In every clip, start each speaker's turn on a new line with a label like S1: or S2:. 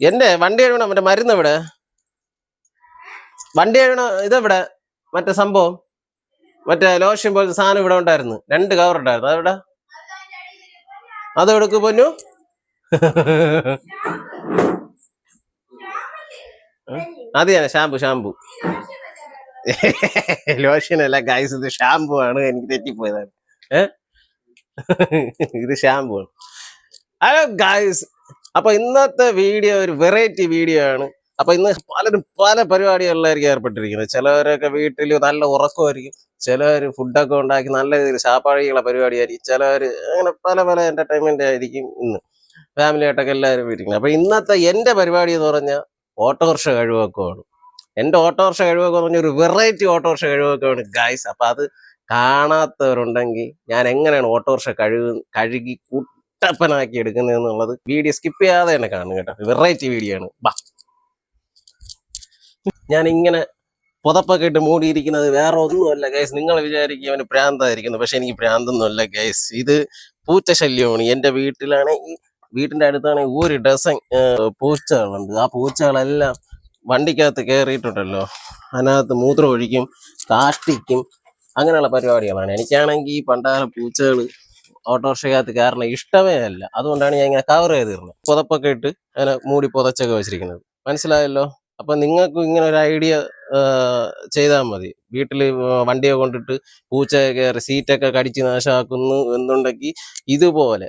S1: എന്റെ വണ്ടി കഴുകണം മറ്റേ മരുന്ന് ഇവിടെ വണ്ടി കഴുകണം ഇതെവിടെ? മറ്റേ സംഭവം? മറ്റേ ലോഷൻ പോലത്തെ സാധനം ഇവിടെ ഉണ്ടായിരുന്നു. രണ്ട് കവർ ഉണ്ടായിരുന്നു. അതെവിടെ? അത് എടുക്ക് പൊന്നു? അത് തന്നെ ഷാമ്പു ഷാമ്പു ലോഷൻ അല്ല ഗൈസ് ഇത് ഷാമ്പു ആണ്. എനിക്ക് തെറ്റിപ്പോയതാണ്. ഏ? ഇത് ഷാമ്പു ആണ്. ഹലോ ഗൈസ് അപ്പൊ ഇന്നത്തെ വീഡിയോ ഒരു വെറൈറ്റി വീഡിയോ ആണ്. അപ്പൊ ഇന്ന് പലരും പല പരിപാടികളിലായിരിക്കും ഏർപ്പെട്ടിരിക്കുന്നത്. ചിലവരൊക്കെ വീട്ടിൽ നല്ല ഉറക്കമായിരിക്കും. ചിലവർ ഫുഡൊക്കെ ഉണ്ടാക്കി നല്ല രീതിയിൽ ശാപ്പാഴികളെ പരിപാടിയായിരിക്കും. ചിലവർ അങ്ങനെ പല പല എന്റർടൈൻമെന്റ് ആയിരിക്കും ഇന്ന്. ഫാമിലി ആയിട്ടൊക്കെ എല്ലാവരും ഇരിക്കുന്നത് അപ്പോൾ ഇന്നത്തെ എന്റെ പരിപാടി എന്ന് പറഞ്ഞാൽ ഓട്ടോറിക്ഷ കഴിവൊക്കെയാണ് എന്റെ ഓട്ടോറിക്ഷ കഴിവൊക്കെ പറഞ്ഞാൽ ഒരു വെറൈറ്റി ഓട്ടോറിക്ഷ കഴിവൊക്കെയാണ് ഗൈസ് അപ്പോൾ അത് കാണാത്തവരുണ്ടെങ്കിൽ ഞാൻ എങ്ങനെയാണ് ഓട്ടോറിക്ഷ കഴുകു കഴുകി കുട്ടപ്പനാക്കി എടുക്കുന്നത് എന്നുള്ളത് വീഡിയോ സ്കിപ്പ് ചെയ്യാതെ തന്നെ കാണും കേട്ടോ. വെറൈറ്റി വീഡിയോ ആണ്. ബാ. ഞാൻ ഇങ്ങനെ പുതപ്പൊക്കെ ഇട്ട് മൂടിയിരിക്കുന്നത് വേറെ ഒന്നുമല്ല ഗൈസ് നിങ്ങൾ വിചാരിക്കും അവന് പ്രാന്തായിരിക്കുന്നു പക്ഷെ എനിക്ക് പ്രാന്തൊന്നുമല്ല ഗൈസ് ഇത് പൂച്ച ശല്യമാണ്. എന്റെ വീട്ടിലാണെങ്കിൽ വീട്ടിന്റെ അടുത്താണെങ്കിൽ ഒരു ഡസൻ പൂച്ചകളുണ്ട്. ആ പൂച്ചകളെല്ലാം വണ്ടിക്കകത്ത് കയറിയിട്ടുണ്ടല്ലോ അതിനകത്ത് മൂത്രം ഒഴിക്കും കാഷ്ടിക്കും അങ്ങനെയുള്ള പരിപാടികളാണ്. എനിക്കാണെങ്കിൽ ഈ പണ്ടാല പൂച്ചകൾ ഓട്ടോറിക്ഷക്കകത്ത് കയറണ ഇഷ്ടമേ അല്ല. അതുകൊണ്ടാണ് ഞാൻ ഇങ്ങനെ കവർ ചെയ്തിരുന്നത്. പുതപ്പൊക്കെ ഇട്ട് അങ്ങനെ മൂടി പുതച്ചൊക്കെ വെച്ചിരിക്കുന്നത്. മനസ്സിലായല്ലോ? അപ്പൊ നിങ്ങൾക്കും ഇങ്ങനെ ഒരു ഐഡിയ ചെയ്താൽ മതി. വീട്ടിൽ വണ്ടിയെ കൊണ്ടിട്ട് പൂച്ച കയറി സീറ്റൊക്കെ കടിച്ച് നാശമാക്കുന്നു എന്നുണ്ടെങ്കിൽ ഇതുപോലെ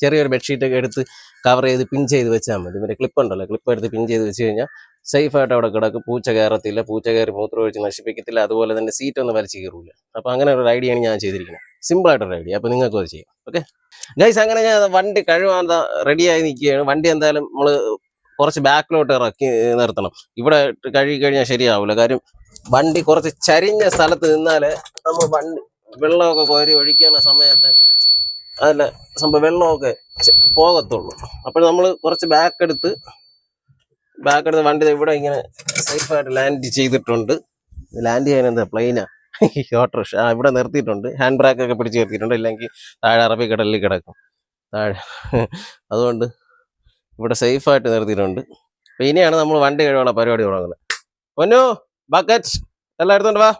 S1: ചെറിയൊരു ബെഡ്ഷീറ്റൊക്കെ എടുത്ത് കവർ ചെയ്ത് പിൻ ചെയ്ത് വെച്ചാൽ മതി. മറ്റേ ക്ലിപ്പ് ഉണ്ടല്ലോ ക്ലിപ്പ് എടുത്ത് പിൻ ചെയ്ത് വെച്ച് കഴിഞ്ഞാൽ സേഫ് ആയിട്ട് അവിടെ കിടക്കും. പൂച്ച കയറത്തില്ല. പൂച്ച കയറി മൂത്രം ഒഴിച്ച് നശിപ്പിക്കത്തില്ല. അതുപോലെ തന്നെ സീറ്റ് ഒന്നും വലിച്ചു കയറില്ല അപ്പോൾ അങ്ങനെ ഒരു ഐഡിയയാണ് ഞാൻ ചെയ്തിരിക്കുന്നത് സിമ്പിളായിട്ടൊരു ഐഡിയ അപ്പോൾ നിങ്ങൾക്ക് അത് ചെയ്യാം. ഓക്കെ ഗൈസ് അങ്ങനെ ഞാൻ വണ്ടി കഴിവാൻ റെഡിയായി നിൽക്കുകയാണ്. വണ്ടി എന്തായാലും നമ്മൾ കുറച്ച് ബാക്കിലോട്ട് ഇറക്കി നിർത്തണം. ഇവിടെ കഴുകി കഴിഞ്ഞാൽ ശരിയാവില്ല കാര്യം വണ്ടി കുറച്ച് ചരിഞ്ഞ സ്ഥലത്ത് നിന്നാലേ നമ്മൾ വണ്ടി വെള്ളമൊക്കെ കോരി ഒഴിക്കുന്ന സമയത്ത് അതല്ല സംഭവം വെള്ളമൊക്കെ പോകത്തുള്ളൂ. അപ്പോൾ നമ്മൾ കുറച്ച് ബാക്ക് എടുത്ത് ബാക്ക് എടുത്ത് വണ്ടി ഇവിടെ ഇങ്ങനെ സേഫായിട്ട് ലാൻഡ് ചെയ്തിട്ടുണ്ട്. ലാൻഡ് ചെയ്യാൻ എന്താ പ്ലെയിനാ ഓട്ടോറിക്ഷ ആ ഇവിടെ നിർത്തിയിട്ടുണ്ട്. ഹാൻഡ് ബ്രേക്ക് ഒക്കെ പിടിച്ച് നിർത്തിയിട്ടുണ്ട്. ഇല്ലെങ്കിൽ താഴെ അറബിക്കടലിൽ കിടക്കും. താഴെ. അതുകൊണ്ട് ഇവിടെ സേഫായിട്ട് നിർത്തിയിട്ടുണ്ട്. അപ്പം ഇനിയാണ് നമ്മൾ വണ്ടി കഴിവുള്ള പരിപാടി തുടങ്ങുന്നത്. പൊന്നു ബക്കറ്റ് എല്ലാം എടുത്തോണ്ട് വാ.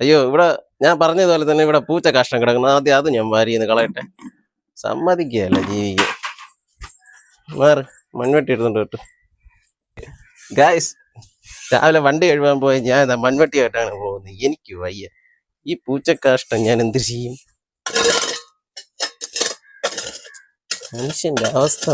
S1: അയ്യോ ഇവിടെ ഞാൻ പറഞ്ഞതുപോലെ തന്നെ ഇവിടെ പൂച്ച കഷ്ടം കിടക്കുന്നു. ആദ്യം അത് ഞാൻ വാരിയെന്ന് കളയട്ടെ. സമ്മതിക്കുകയല്ല ജീവിക്കുക വേറെ മൺവെട്ടി എടുത്തോണ്ട് കേട്ടു ഗായ്സ് രാവിലെ വണ്ടി കഴുകാൻ പോയ ഞാൻ മൺവെട്ടിയായിട്ടാണ് പോകുന്നത്. എനിക്ക് വയ്യ. ഈ പൂച്ചക്കാഷ്ടം ഞാൻ എന്ത് ചെയ്യും? മനുഷ്യന്റെ അവസ്ഥ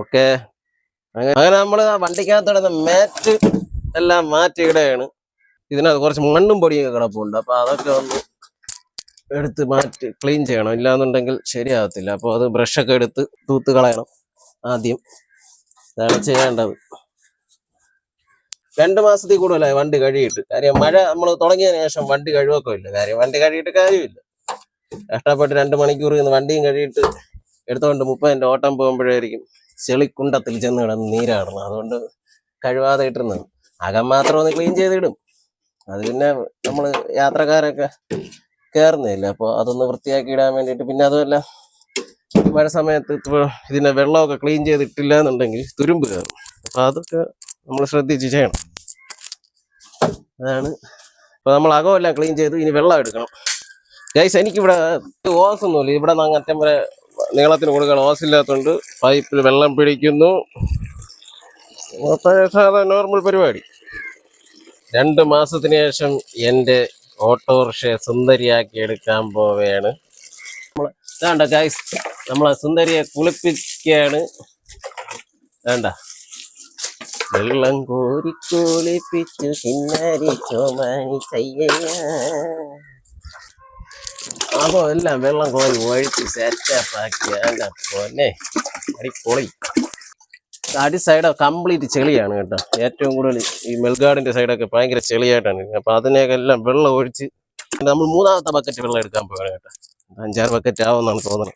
S1: ഓക്കെ. അങ്ങനെ നമ്മൾ വണ്ടിക്കകത്ത് മാറ്റ് എല്ലാം മാറ്റി ഇടുകയാണ് ഇതിനകത്ത് കുറച്ച് മണ്ണും പൊടിയൊക്കെ കിടപ്പുണ്ട്. അപ്പൊ അതൊക്കെ ഒന്ന് എടുത്ത് മാറ്റി ക്ലീൻ ചെയ്യണം. ഇല്ലാന്നുണ്ടെങ്കിൽ ശരിയാകത്തില്ല അപ്പോൾ അത് ബ്രഷൊക്കെ എടുത്ത് തൂത്ത് കളയണം ആദ്യം. ഇതാണ് ചെയ്യേണ്ടത്. രണ്ട് മാസത്തിൽ കൂടുതലായി വണ്ടി കഴുകിയിട്ട്? കാര്യം മഴ നമ്മൾ തുടങ്ങിയതിന് ശേഷം വണ്ടി കഴുകൊക്കെ ഇല്ല കാര്യം വണ്ടി കഴുകിയിട്ട് കാര്യമില്ല. കഷ്ടപ്പെട്ട് രണ്ട് മണിക്കൂർ ഇന്ന് വണ്ടിയും കഴുകിയിട്ട് എടുത്തുകൊണ്ട് മുപ്പതിന്റെ ഓട്ടം പോകുമ്പോഴായിരിക്കും ചെളിക്കുണ്ടത്തിൽ ചെന്ന് കിടന്ന് നീരാടണം അതുകൊണ്ട് കഴുകാതെ ഇട്ടിരുന്നത്. അകം മാത്രം ഒന്ന് ക്ലീൻ ചെയ്തിടും. അത് പിന്നെ നമ്മൾ യാത്രക്കാരൊക്കെ കയറുന്നില്ല അപ്പോൾ അതൊന്ന് വൃത്തിയാക്കി ഇടാൻ വേണ്ടിയിട്ട് പിന്നെ അതുമല്ല മഴ സമയത്ത് ഇതിനെ വെള്ളമൊക്കെ ക്ലീൻ ചെയ്തിട്ടില്ല എന്നുണ്ടെങ്കിൽ തുരുമ്പ് കയറും. അപ്പോൾ അതൊക്കെ നമ്മൾ ശ്രദ്ധിച്ച് ചെയ്യണം. അതാണ്. ഇപ്പൊ നമ്മൾ അകമെല്ലാം ക്ലീൻ ചെയ്തു ഇനി വെള്ളം എടുക്കണം. ഗൈസ് എനിക്കിവിടെ ഓസ് ഒന്നുമില്ല ഇവിടെ നിന്ന് അറ്റം വരെ നീളത്തിന് കൊടുക്കാൻ ഓസ് ഇല്ലാത്തതുകൊണ്ട് പൈപ്പിൽ വെള്ളം പിടിക്കുന്നു. സാധാരണ സാധാ നോർമൽ പരിപാടി. രണ്ട് മാസത്തിന് ശേഷം എന്റെ ഓട്ടോറിക്ഷയെ സുന്ദരിയാക്കി എടുക്കാൻ പോവുകയാണ്. വേണ്ട ഗൈസ് നമ്മളെ സുന്ദരിയെ കുളിപ്പിക്കുകയാണ്. വേണ്ട വെള്ളം കോരി കുളിപ്പിച്ചു കിന്നാരി എല്ലാം വെള്ളം കോരി ഒഴിച്ച് സെറ്റപ്പ് ആക്കി വേണ്ട പോന്നെ? അടിപൊളി. അടി സൈഡ് കംപ്ലീറ്റ് ചെളിയാണ് കേട്ടോ. ഏറ്റവും കൂടുതൽ ഈ മെൽഗാർഡിന്റെ സൈഡൊക്കെ ഭയങ്കര ചെളിയായിട്ടാണ്. അപ്പൊ അതിനെയൊക്കെ എല്ലാം വെള്ളം ഒഴിച്ച് നമ്മൾ മൂന്നാമത്തെ ബക്കറ്റ് വെള്ളം എടുക്കാൻ പോകണം കേട്ടോ. അഞ്ചാറ് ബക്കറ്റ് ആവുമെന്നാണ് തോന്നുന്നത്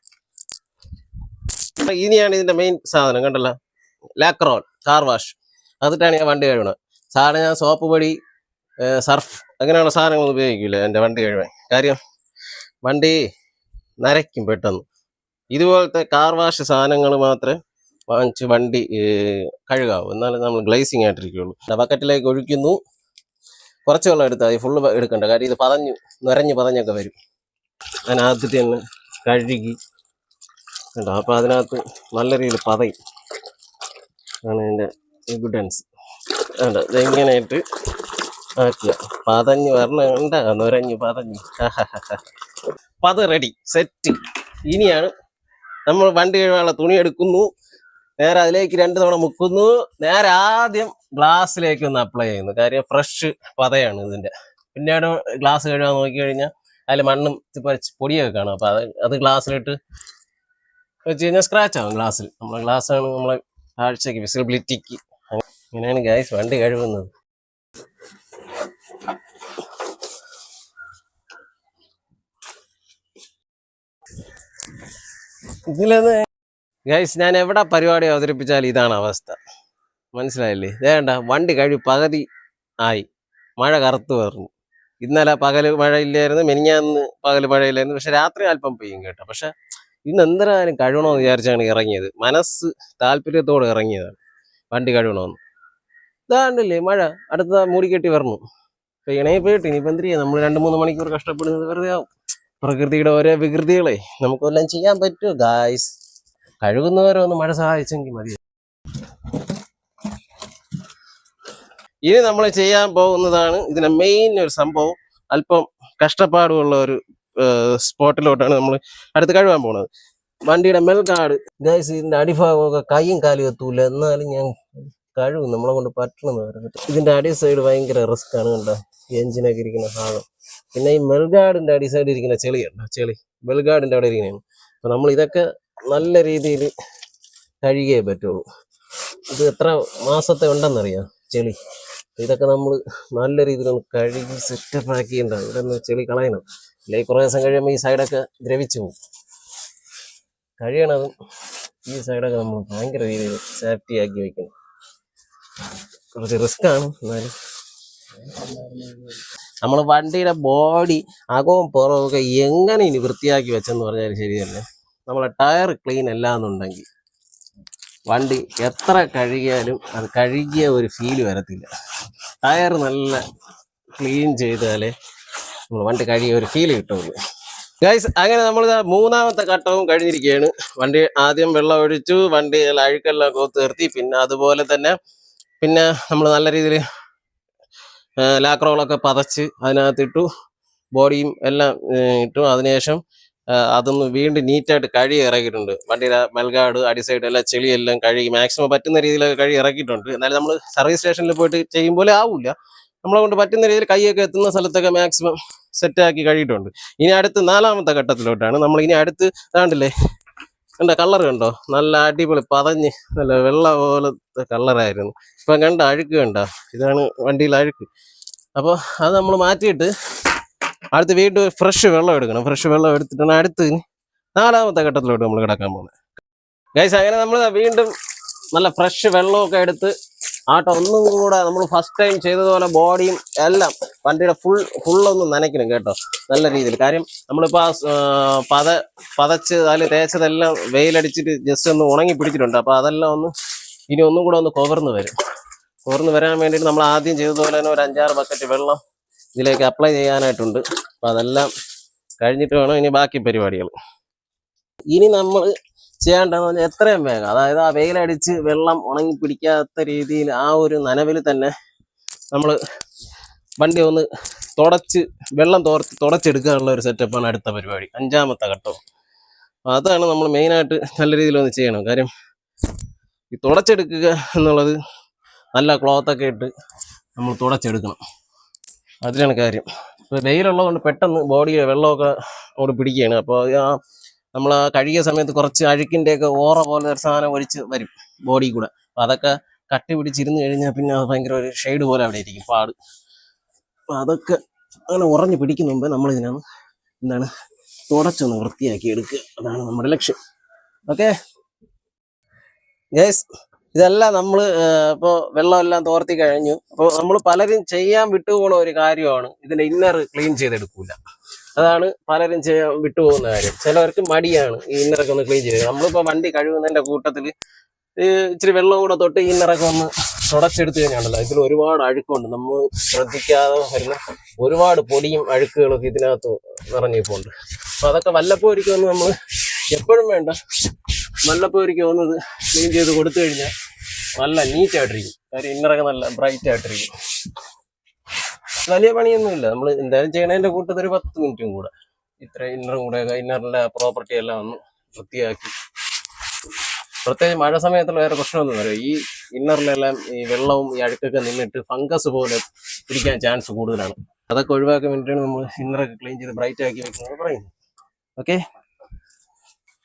S1: അപ്പൊ ഇനിയാണ് ഇതിന്റെ മെയിൻ സാധനം കണ്ടല്ല. ലാക്രോൾ കാർ വാഷ് അതിട്ടാണ് ഞാൻ വണ്ടി കഴുകണത്. സാധാരണ ഞാൻ സോപ്പ് പൊടി സർഫ് അങ്ങനെയുള്ള സാധനങ്ങൾ ഉപയോഗിക്കില്ല എന്റെ വണ്ടി കഴുകാൻ. കാര്യം വണ്ടി നരയ്ക്കും പെട്ടെന്ന്. ഇതുപോലത്തെ കാർ വാഷ് സാധനങ്ങൾ മാത്രമേ വാങ്ങിച്ച് വണ്ടി കഴുകാവും. എന്നാലും നമ്മൾ ഗ്ലേസിങ് ആയിട്ടിരിക്കുകയുള്ളൂ ബക്കറ്റിലേക്ക് ഒഴിക്കുന്നു. കുറച്ച് വെള്ളം എടുത്താൽ മതി. ഫുള്ള് എടുക്കണ്ട. കാര്യം ഇത് പതഞ്ഞു നിറഞ്ഞ് പതഞ്ഞൊക്കെ വരും. അതിനകത്തിട്ട് തന്നെ കഴുകി. കേട്ടോ അപ്പോൾ അതിനകത്ത് നല്ല രീതിയിൽ പതയും. ആണ് എന്റെ എവിഡൻസ് കണ്ടോ? ഇതെങ്ങനെയായിട്ട് ആക്കുക. പതഞ്ഞ് വരണ. കണ്ട നുരഞ്ഞ് പതഞ്ഞ്. പത് റെഡി സെറ്റ് ഇനിയാണ് നമ്മൾ വണ്ടി കഴുകാനുള്ള തുണി എടുക്കുന്നു. നേരെ അതിലേക്ക് രണ്ട് തവണ മുക്കുന്നു. നേരെ ആദ്യം ഗ്ലാസ്സിലേക്ക് ഒന്ന് അപ്ലൈ ചെയ്യുന്നു. കാര്യം ഫ്രഷ് പതയാണ് ഇതിന്റെ. പിന്നീട് ഗ്ലാസ് കഴുകാൻ നോക്കി കഴിഞ്ഞാൽ അതിൽ മണ്ണും പൊടിയൊക്കെ കാണും. അപ്പൊ അത് അത് ഗ്ലാസ്സിലിട്ട് വെച്ച് കഴിഞ്ഞാൽ സ്ക്രാച്ച് ആവും ഗ്ലാസ്സിൽ നമ്മളെ ഗ്ലാസ്സാണ് നമ്മളെ കാഴ്ചക്ക് വിസിബിലിറ്റിക്ക് ഇങ്ങനെയാണ് ഗ്യാസ് വണ്ടി കഴുകുന്നത്. ഇതിലത് ഗൈസ് ഞാൻ എവിടെ പരിപാടി അവതരിപ്പിച്ചാൽ ഇതാണ് അവസ്ഥ. മനസ്സിലായില്ലേ? വേണ്ട വണ്ടി കഴി പകുതി ആയി. മഴ കറുത്തു പറഞ്ഞു ഇന്നലെ പകൽ മഴയില്ലായിരുന്നു മെനിഞ്ഞാന്ന് പകൽ മഴയില്ലായിരുന്നു. പക്ഷെ രാത്രി അല്പം പെയ്യും കേട്ടോ. പക്ഷെ ഇന്ന് എന്തിനാലും കഴുകണമെന്ന് വിചാരിച്ചാണ് ഇറങ്ങിയത്. മനസ്സ് താല്പര്യത്തോടെ ഇറങ്ങിയതാണ് വണ്ടി കഴുകണമെന്ന് ഇതാണ്ടില്ലേ മഴ? അടുത്ത മൂടിക്കെട്ടി വരണം. പെയ്യണേ പെയ്യട്ടെ ഇനിയിപ്പോൾ എന്ത് ചെയ്യാം? നമ്മൾ രണ്ട് മൂന്ന് മണിക്കൂർ കഷ്ടപ്പെടുന്നത് വെറുതെ ആവും. പ്രകൃതിയുടെ ഓരോ വികൃതികളെ നമുക്കെല്ലാം ചെയ്യാൻ പറ്റുമോ ഗായ്സ് കഴുകുന്നവരെ ഒന്ന് മഴ സഹായിച്ചെങ്കിൽ മതി. ഇനി നമ്മൾ ചെയ്യാൻ പോകുന്നതാണ് ഇതിന്റെ മെയിൻ ഒരു സംഭവം. അല്പം കഷ്ടപ്പാടുള്ള ഒരു സ്പോട്ടിലോട്ടാണ് നമ്മൾ അടുത്ത് കഴുകാൻ പോകുന്നത്. വണ്ടിയുടെ മെൽകാട് ഗൈസ് ഇതിന്റെ അടിഭാഗമൊക്കെ കൈയും കാലും എത്തൂല. എന്നാലും ഞാൻ കഴുകും. നമ്മളെ കൊണ്ട് പറഞ്ഞിട്ട്. ഇതിന്റെ അടി സൈഡ് ഭയങ്കര റിസ്ക് ആണ് കണ്ടോ? എഞ്ചിനൊക്കെ ഇരിക്കുന്ന ഭാഗം. പിന്നെ ഈ മെൽഗാടിന്റെ അടി സൈഡ് ഇരിക്കുന്ന ചെളി ചെളി. മെൽഗാടിന്റെ അവിടെ ഇരിക്കുന്നതാണ് അപ്പൊ നമ്മൾ ഇതൊക്കെ നല്ല രീതിയിൽ കഴുകിയേ പറ്റുള്ളൂ. ഇത് എത്ര മാസത്തെ ഉണ്ടെന്നറിയാം? ചെളി. ഇതൊക്കെ നമ്മൾ നല്ല രീതിയിൽ കഴുകി സെറ്റപ്പ് ആക്കിയിട്ടുണ്ടാവും ഇവിടെ നിന്ന് ചെളി കളയണം. അല്ലെങ്കിൽ കുറേ ദിവസം കഴിയുമ്പോൾ ഈ സൈഡൊക്കെ ദ്രവിച്ചു പോകും. കഴിയണതും ഈ സൈഡൊക്കെ നമ്മൾ ഭയങ്കര രീതിയിൽ സേഫ്റ്റി ആക്കി വെക്കണം. കുറച്ച് റിസ്ക് ആണ് എന്നാലും. നമ്മൾ വണ്ടിയുടെ ബോഡി അകവും പുറവും ഒക്കെ എങ്ങനെ ഇനി വൃത്തിയാക്കി വെച്ചെന്ന് പറഞ്ഞാൽ ശരിയല്ലേ? നമ്മളെ ടയർ ക്ലീൻ അല്ല എന്നുണ്ടെങ്കിൽ വണ്ടി എത്ര കഴുകിയാലും അത് കഴുകിയ ഒരു ഫീൽ വരത്തില്ല. ടയർ നല്ല ക്ലീൻ ചെയ്താലേ നമ്മൾ വണ്ടി കഴുകിയ ഒരു ഫീൽ കിട്ടുള്ളൂ. ഗൈസ് അങ്ങനെ നമ്മൾ മൂന്നാമത്തെ ഘട്ടവും കഴിഞ്ഞിരിക്കുകയാണ്. വണ്ടി ആദ്യം വെള്ളം ഒഴിച്ചു വണ്ടി അഴുക്കെല്ലാം കോത്ത് നിർത്തി. പിന്നെ അതുപോലെ തന്നെ പിന്നെ നമ്മൾ നല്ല രീതിയിൽ ലാക്രോളൊക്കെ പതച്ച് അതിനകത്തിട്ടു ബോഡിയും എല്ലാം ഇട്ടു. അതിനുശേഷം അതൊന്ന് വീണ്ടും നീറ്റായിട്ട് കഴുകി ഇറക്കിയിട്ടുണ്ട്. വണ്ടിയുടെ മെൽഗാട് അടി സൈഡ് എല്ലാം ചെളിയെല്ലാം കഴുകി മാക്സിമം പറ്റുന്ന രീതിയിലൊക്കെ കഴുകി ഇറക്കിയിട്ടുണ്ട്. എന്നാലും നമ്മൾ സർവീസ് സ്റ്റേഷനിൽ പോയിട്ട് ചെയ്യും പോലെ ആവില്ല. നമ്മളെ കൊണ്ട് പറ്റുന്ന രീതിയിൽ കൈയൊക്കെ എത്തുന്ന സ്ഥലത്തൊക്കെ മാക്സിമം സെറ്റാക്കി കഴിയിട്ടുണ്ട് ഇനി അടുത്ത് നാലാമത്തെ ഘട്ടത്തിലോട്ടാണ്. നമ്മൾ ഇനി അടുത്ത് താണ്ടില്ലേ കണ്ട? കളർ കണ്ടോ? നല്ല അടിപൊളി പതഞ്ഞ് നല്ല വെള്ള പോലത്തെ കളറായിരുന്നു ഇപ്പം കണ്ട? അഴുക്ക് കണ്ട? ഇതാണ് വണ്ടിയിൽ അഴുക്ക്. അപ്പോൾ അത് നമ്മൾ മാറ്റിയിട്ട് അടുത്ത് വീണ്ടും ഫ്രഷ് വെള്ളം എടുക്കണം. ഫ്രഷ് വെള്ളം എടുത്തിട്ടാണ് അടുത്ത് നാലാമത്തെ ഘട്ടത്തിലോട്ട് നമ്മൾ കിടക്കാൻ പോകുന്നത്. ഗൈസ് അങ്ങനെ നമ്മൾ വീണ്ടും നല്ല ഫ്രഷ് വെള്ളമൊക്കെ എടുത്ത് ആട്ടോ ഒന്നും കൂടെ നമ്മൾ ഫസ്റ്റ് ടൈം ചെയ്തതുപോലെ ബോഡിയും എല്ലാം വണ്ടിയുടെ ഫുൾ ഫുള്ളൊന്ന് നനയ്ക്കണം കേട്ടോ. നല്ല രീതിയിൽ. കാര്യം നമ്മളിപ്പോൾ പത പതച്ച് അതിൽ തേച്ചതെല്ലാം വെയിലടിച്ചിട്ട് ജസ്റ്റ് ഒന്ന് ഉണങ്ങി പിടിച്ചിട്ടുണ്ട്. അപ്പോൾ അതെല്ലാം ഒന്ന് ഇനി ഒന്നും കൂടെ ഒന്ന് കുവർന്ന് വരും. കുവർന്ന് വരാൻ വേണ്ടിയിട്ട് നമ്മൾ ആദ്യം ചെയ്തതുപോലെ തന്നെ ഒരു അഞ്ചാറ് ബക്കറ്റ് വെള്ളം ഇതിലേക്ക് അപ്ലൈ ചെയ്യാനായിട്ടുണ്ട്. അപ്പം അതെല്ലാം കഴിഞ്ഞിട്ട് വേണം ഇനി ബാക്കി പരിപാടികൾ. ഇനി നമ്മൾ ചെയ്യേണ്ടതെന്ന് പറഞ്ഞാൽ എത്രയും വേഗം അതായത് ആ വെയിലടിച്ച് വെള്ളം ഉണങ്ങി പിടിക്കാത്ത രീതിയിൽ ആ ഒരു നനവിൽ തന്നെ നമ്മൾ വണ്ടി ഒന്ന് തുടച്ച് വെള്ളം തോർത്ത് തുടച്ചെടുക്കാനുള്ള ഒരു സെറ്റപ്പാണ് അടുത്ത പരിപാടി അഞ്ചാമത്തെ ഘട്ടം. അതാണ് നമ്മൾ മെയിനായിട്ട് നല്ല രീതിയിൽ ഒന്ന് ചെയ്യണം. കാര്യം ഈ തുടച്ചെടുക്കുക എന്നുള്ളത് നല്ല ക്ലോത്തൊക്കെ ഇട്ട് നമ്മൾ തുടച്ചെടുക്കണം. അതിലാണ് കാര്യം. ഇപ്പോൾ വെയിലുള്ളതുകൊണ്ട് പെട്ടെന്ന് ബോഡി വെള്ളമൊക്കെ അവിടെ പിടിക്കുകയാണ്. അപ്പോൾ ആ നമ്മൾ ആ കഴുകിയ സമയത്ത് കുറച്ച് അഴുക്കിന്റെയൊക്കെ ഓറ പോലെ ഒരു സാധനം ഒഴിച്ച് വരും ബോഡി കൂടെ. അപ്പോൾ അതൊക്കെ കട്ടി പിടിച്ചിരുന്ന് കഴിഞ്ഞാൽ പിന്നെ അത് ഭയങ്കര ഒരു ഷെയ്ഡ് പോലെ അവിടെ ഇരിക്കും പാട്. അപ്പോൾ അതൊക്കെ അങ്ങനെ ഉറഞ്ഞു പിടിക്കുന്ന മുമ്പ് നമ്മളിതിനാണ് എന്താണ് തുടച്ചൊന്ന് വൃത്തിയാക്കി എടുക്കുക. അതാണ് നമ്മുടെ ലക്ഷ്യം. ഓക്കെ ഗേസ് ഇതെല്ലാം നമ്മൾ ഇപ്പോൾ വെള്ളമെല്ലാം തോർത്തി കഴിഞ്ഞു. അപ്പോൾ നമ്മൾ പലരും ചെയ്യാൻ വിട്ടുപോകുന്ന ഒരു കാര്യമാണ് ഇതിന്റെ ഇന്നർ ക്ലീൻ ചെയ്തെടുക്കില്ല അതാണ് പലരും ചെയ്യാൻ വിട്ടുപോകുന്ന കാര്യം. ചിലവർക്ക് മടിയാണ് ഈ ഇന്നറൊക്കെ ഒന്ന് ക്ലീൻ ചെയ്ത്. നമ്മളിപ്പോൾ വണ്ടി കഴുകുന്നതിന്റെ കൂട്ടത്തിൽ ഇച്ചിരി വെള്ളം കൂടെ തൊട്ട് ഈ ഇന്നറൊക്കെ ഒന്ന് തുടച്ചെടുത്ത് കഴിഞ്ഞാണല്ലോ. ഇതിൽ ഒരുപാട് അഴുക്കുണ്ട്. നമ്മൾ ശ്രദ്ധിക്കാതെ വരുന്ന ഒരുപാട് പൊടിയും അഴുക്കുകളൊക്കെ ഇതിനകത്ത് നിറഞ്ഞിപ്പോണ്ട് അപ്പോൾ അതൊക്കെ വല്ലപ്പോൾ ഒരിക്കലും നമ്മൾ എപ്പോഴും വേണ്ട വല്ലപ്പോരിക്കും ഒന്ന് ക്ലീൻ ചെയ്ത് കൊടുത്തു കഴിഞ്ഞാൽ നല്ല നീറ്റ് ആയിട്ടിരിക്കും കാര്യം ഇന്നറൊക്കെ നല്ല ബ്രൈറ്റ് ആയിട്ടിരിക്കും. വലിയ പണിയൊന്നുമില്ല. നമ്മൾ എന്തായാലും ചെയ്യണതിന്റെ കൂട്ടത്തിൽ ഒരു പത്ത് മിനിറ്റും കൂടെ. ഇത്ര ഇന്നറും കൂടെ ഇന്നറിന്റെ പ്രോപ്പർട്ടി എല്ലാം ഒന്ന് വൃത്തിയാക്കി. പ്രത്യേകിച്ച് മഴ സമയത്തുള്ള വേറെ പ്രശ്നമൊന്നും വരും ഈ ഇന്നറിലെല്ലാം ഈ വെള്ളവും ഈ അഴുക്കൊക്കെ നിന്നിട്ട് ഫംഗസ് പോലെ പിടിക്കാൻ ചാൻസ് കൂടുതലാണ്. അതൊക്കെ ഒഴിവാക്കാൻ വേണ്ടിയിട്ടാണ് നമ്മൾ ഇന്നറൊക്കെ ക്ലീൻ ചെയ്ത് ബ്രൈറ്റ് ആക്കി വെക്കുന്നത് പറയുന്നത്. ഓക്കെ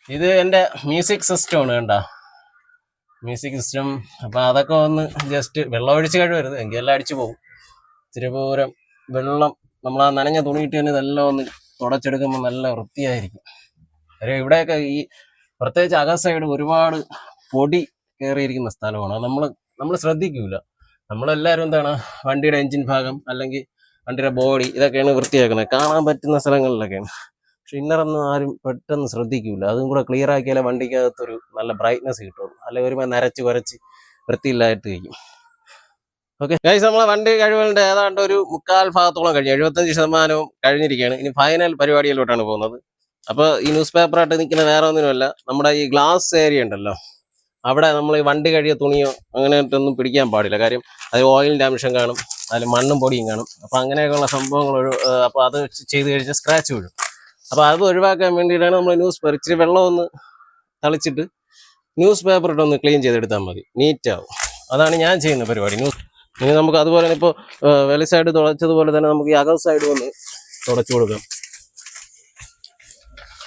S1: ഇത് എന്റെ മ്യൂസിക് സിസ്റ്റമാണ് കണ്ട. മ്യൂസിക് സിസ്റ്റം അപ്പൊ അതൊക്കെ ഒന്ന് ജസ്റ്റ് വെള്ളം ഒഴിച്ച് കഴിവരുത്. എങ്കിൽ എല്ലാം അടിച്ചു പോകും. ഇച്ചിരി പൂരം വെള്ളം നമ്മൾ ആ നനഞ്ഞ തുണിയിട്ട് തന്നെ ഇതെല്ലാം ഒന്ന് തുടച്ചെടുക്കുമ്പോൾ നല്ല വൃത്തിയായിരിക്കും. കാര്യം ഇവിടെയൊക്കെ ഈ പ്രത്യേകിച്ച് അക സൈഡ് ഒരുപാട് പൊടി കയറിയിരിക്കുന്ന സ്ഥലമാണ്. നമ്മൾ നമ്മൾ ശ്രദ്ധിക്കൂല. നമ്മളെല്ലാവരും എന്താണ് വണ്ടിയുടെ എഞ്ചിൻ ഭാഗം അല്ലെങ്കിൽ വണ്ടിയുടെ ബോഡി ഇതൊക്കെയാണ് വൃത്തിയാക്കുന്നത്. കാണാൻ പറ്റുന്ന സ്ഥലങ്ങളിലൊക്കെയാണ്. പക്ഷെ ഇന്നറൊന്നും ആരും പെട്ടെന്ന് ശ്രദ്ധിക്കൂല. അതും കൂടെ ക്ലിയർ ആക്കിയാലേ വണ്ടിക്കകത്തൊരു നല്ല ബ്രൈറ്റ്നസ് കിട്ടുള്ളൂ. അല്ലെങ്കിൽ ഒരുമ നരച്ച് കുരച്ച് വൃത്തിയില്ലായിട്ട് കഴിക്കും ഓക്കെ ഗൈസ് നമ്മളെ വണ്ടി കഴിവുകളുടെ ഏതാണ്ട് ഒരു മുക്കാൽ ഭാഗത്തോളം കഴിഞ്ഞു. എഴുപത്തഞ്ച് ശതമാനവും കഴിഞ്ഞിരിക്കുകയാണ്. ഇനി ഫൈനൽ പരിപാടിയിലോട്ടാണ് പോകുന്നത്. അപ്പോൾ ഈ ന്യൂസ് പേപ്പറായിട്ട് നിൽക്കുന്ന വേറെ ഒന്നിനുമല്ല നമ്മുടെ ഈ ഗ്ലാസ് ഏരിയ ഉണ്ടല്ലോ. അവിടെ നമ്മൾ ഈ വണ്ടി കഴിയ തുണിയോ അങ്ങനെയൊന്നും പിടിക്കാൻ പാടില്ല. കാര്യം അത് ഓയിലിന്റെ അംശം കാണും അതിൽ മണ്ണും പൊടിയും കാണും. അപ്പോൾ അങ്ങനെയൊക്കെയുള്ള സംഭവങ്ങൾ അപ്പോൾ അത് ചെയ്ത് കഴിഞ്ഞാൽ സ്ക്രാച്ച് വീഴും. അപ്പോൾ അത് ഒഴിവാക്കാൻ വേണ്ടിയിട്ടാണ് നമ്മൾ ന്യൂസ് പേപ്പർ ഇച്ചിരി വെള്ളം ഒന്ന് തളിച്ചിട്ട് ന്യൂസ് പേപ്പർ ഇട്ടൊന്ന് ക്ലീൻ ചെയ്തെടുത്താൽ മതി. നീറ്റാവും അതാണ് ഞാൻ ചെയ്യുന്ന പരിപാടി. ന്യൂസ് ഇനി നമുക്ക് അതുപോലെ തന്നെ ഇപ്പോൾ വെളി സൈഡ് തുടച്ചതുപോലെ തന്നെ നമുക്ക് ഈ അകം സൈഡ് ഒന്ന് തുടച്ചു കൊടുക്കാം.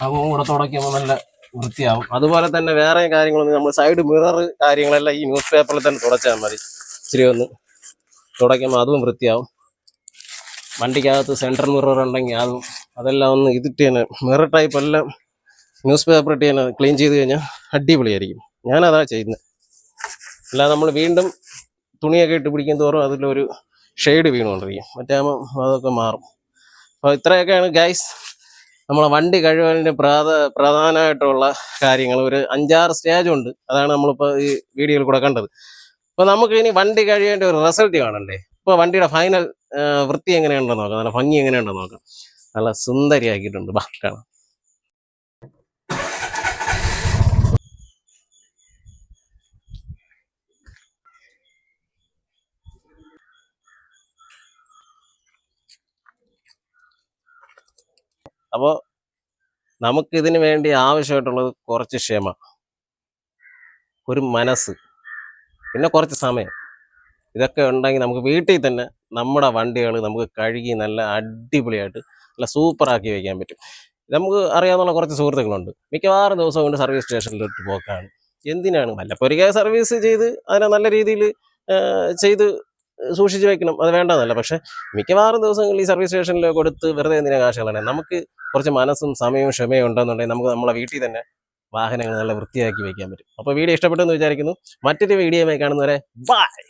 S1: അകവും കൂടെ തുടയ്ക്കുമ്പോൾ നല്ല വൃത്തിയാവും. അതുപോലെ തന്നെ വേറെ കാര്യങ്ങളൊന്നും നമ്മൾ സൈഡ് മിറർ കാര്യങ്ങളെല്ലാം ഈ ന്യൂസ് പേപ്പറിൽ തന്നെ തുടച്ചാൽ മതി. ഇച്ചിരി ഒന്ന് തുടയ്ക്കുമ്പോൾ അതും വൃത്തിയാവും. വണ്ടിക്കകത്ത് സെൻട്രൽ മിറർ ഉണ്ടെങ്കിൽ അതും അതെല്ലാം ഒന്ന് ഇതിട്ട് തന്നെ മിറർ ടൈപ്പ് എല്ലാം ന്യൂസ് പേപ്പർ ഇട്ട് തന്നെ ക്ലീൻ ചെയ്ത് കഴിഞ്ഞാൽ അടിപൊളിയായിരിക്കും. ഞാനതാ ചെയ്യുന്നത് അല്ലാതെ നമ്മൾ വീണ്ടും തുണിയൊക്കെ ഇട്ട് പിടിക്കും തോറും അതിലൊരു ഷെയ്ഡ് വീണുകൊണ്ടിരിക്കും. മറ്റേ ആകുമ്പോൾ അതൊക്കെ മാറും. അപ്പോൾ ഇത്രയൊക്കെയാണ് ഗൈസ് നമ്മളെ വണ്ടി കഴിവലിന്റെ പ്രാധ പ്രധാനമായിട്ടുള്ള കാര്യങ്ങൾ ഒരു അഞ്ചാറ് സ്റ്റേജ് ഉണ്ട്. അതാണ് നമ്മളിപ്പോൾ ഈ വീഡിയോയിൽ കൂടെ കണ്ടത്. അപ്പോൾ നമുക്ക് ഇനി വണ്ടി കഴിയേണ്ട ഒരു റിസൾട്ട് കാണണ്ടേ? ഇപ്പോൾ വണ്ടിയുടെ ഫൈനൽ വൃത്തി എങ്ങനെയുണ്ടെന്ന് നോക്കാം. നല്ല ഭംഗി എങ്ങനെയുണ്ടെന്ന് നോക്കാം. നല്ല സുന്ദരിയാക്കിയിട്ടുണ്ട് ബാ കാണാം അപ്പോൾ ഇതിന് വേണ്ടി ആവശ്യമായിട്ടുള്ളത് കുറച്ച് ക്ഷമ. ഒരു മനസ്സ്. പിന്നെ കുറച്ച് സമയം. ഇതൊക്കെ ഉണ്ടെങ്കിൽ നമുക്ക് വീട്ടിൽ തന്നെ നമ്മുടെ വണ്ടികൾ നമുക്ക് കഴുകി നല്ല അടിപൊളിയായിട്ട് നല്ല സൂപ്പറാക്കി വയ്ക്കാൻ പറ്റും. നമുക്ക് അറിയാവുന്ന കുറച്ച് സുഹൃത്തുക്കളുണ്ട്. മിക്കവാറും ദിവസം കൊണ്ട് സർവീസ് സ്റ്റേഷനിലോട്ട് പോക്കാണ്. എന്തിനാണ്? വല്ലപ്പൊരിക്കൽ സർവീസ് ചെയ്ത് അതിനെ നല്ല രീതിയിൽ ചെയ്ത് സൂക്ഷിച്ച് വെക്കണം. അത് വേണ്ടതല്ല പക്ഷേ മിക്കവാറും ദിവസങ്ങളിൽ ഈ സർവീസ് സ്റ്റേഷനിൽ കൊടുത്ത് വെറുതെ എന്തിനാ കാശുകളാണ്? നമുക്ക് കുറച്ച് മനസ്സും സമയവും ക്ഷമയും ഉണ്ടെന്നുണ്ടെങ്കിൽ നമുക്ക് നമ്മളെ വീട്ടിൽ തന്നെ വാഹനങ്ങൾ നല്ല വൃത്തിയാക്കി വയ്ക്കാൻ പറ്റും. അപ്പോൾ വീഡിയോ ഇഷ്ടപ്പെട്ടെന്ന് വിചാരിക്കുന്നു. മറ്റൊരു വീഡിയോയുമായി കാണുന്നവരെ ബൈ